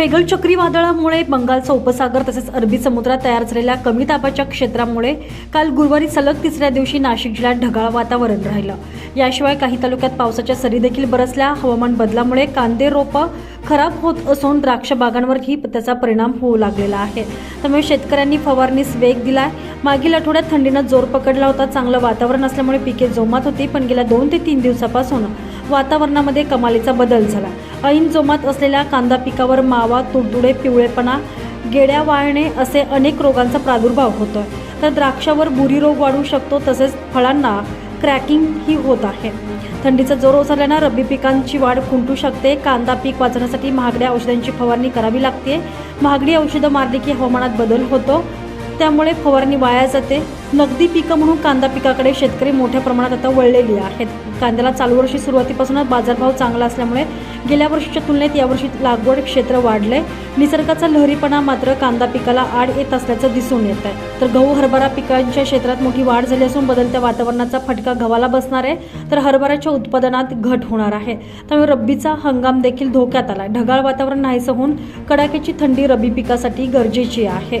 फेगल चक्रीवादळामुळे बंगालचा उपसागर तसेच अरबी समुद्रात तयार झालेल्या कमी दाबाच्या क्षेत्रामुळे काल गुरुवारी सलग तिसऱ्या दिवशी नाशिक जिल्ह्यात ढगाळ वातावरण राहिलं. याशिवाय काही तालुक्यात पावसाच्या सरी देखील बरसल्या. हवामान बदलामुळे कांदे रोपं खराब होत असून द्राक्ष बागांवरही त्याचा परिणाम होऊ लागलेला आहे. त्यामुळे शेतकऱ्यांनी फवारणीस वेग दिलाय. मागील आठवड्यात थंडीनं जोर पकडला होता. चांगलं वातावरण असल्यामुळे पिके जोमात होती. पण गेल्या दोन ते तीन दिवसापासून वातावरणामध्ये कमालीचा बदल झाला. ऐन जोमात असलेल्या कांदा पिकावर मावा तुडतुडे पिवळेपणा गेड्या वाळणे असे अनेक रोगांचा प्रादुर्भाव होतोय. तर द्राक्षावर बुरी रोग वाढू शकतो तसेच फळांना क्रॅकिंग ही होत आहे. थंडीचा जोर ओसरल्यानं रब्बी पिकांची वाढ खुंटू शकते. कांदा पीक वाचवण्यासाठी महागड्या औषधांची फवारणी करावी लागते. महागडी औषधं मारली की हवामानात बदल होतो. त्यामुळे फवारणी वाया जाते. नगदी पिकं म्हणून कांदा पिकाकडे शेतकरी मोठ्या प्रमाणात आता वळलेली आहेत. कांद्याला चालू वर्षी सुरुवातीपासूनच बाजारभाव चांगला असल्यामुळे गेल्या वर्षीच्या तुलनेत यावर्षी लागवड क्षेत्र वाढले निसर्गाचा लहरीपणा मात्र कांदा पिकाला आड येत असल्याचं दिसून येत आहे. तर गहू हरभरा पिकांच्या क्षेत्रात मोठी वाढ झाली असून बदलत्या वातावरणाचा फटका गव्हाला बसणार आहे. तर हरभऱ्याच्या उत्पादनात घट होणार आहे. त्यामुळे रब्बीचा हंगाम देखील धोक्यात आला ढगाळ वातावरण नाहीसं होऊन कडाक्याची थंडी रब्बी पिकासाठी गरजेची आहे.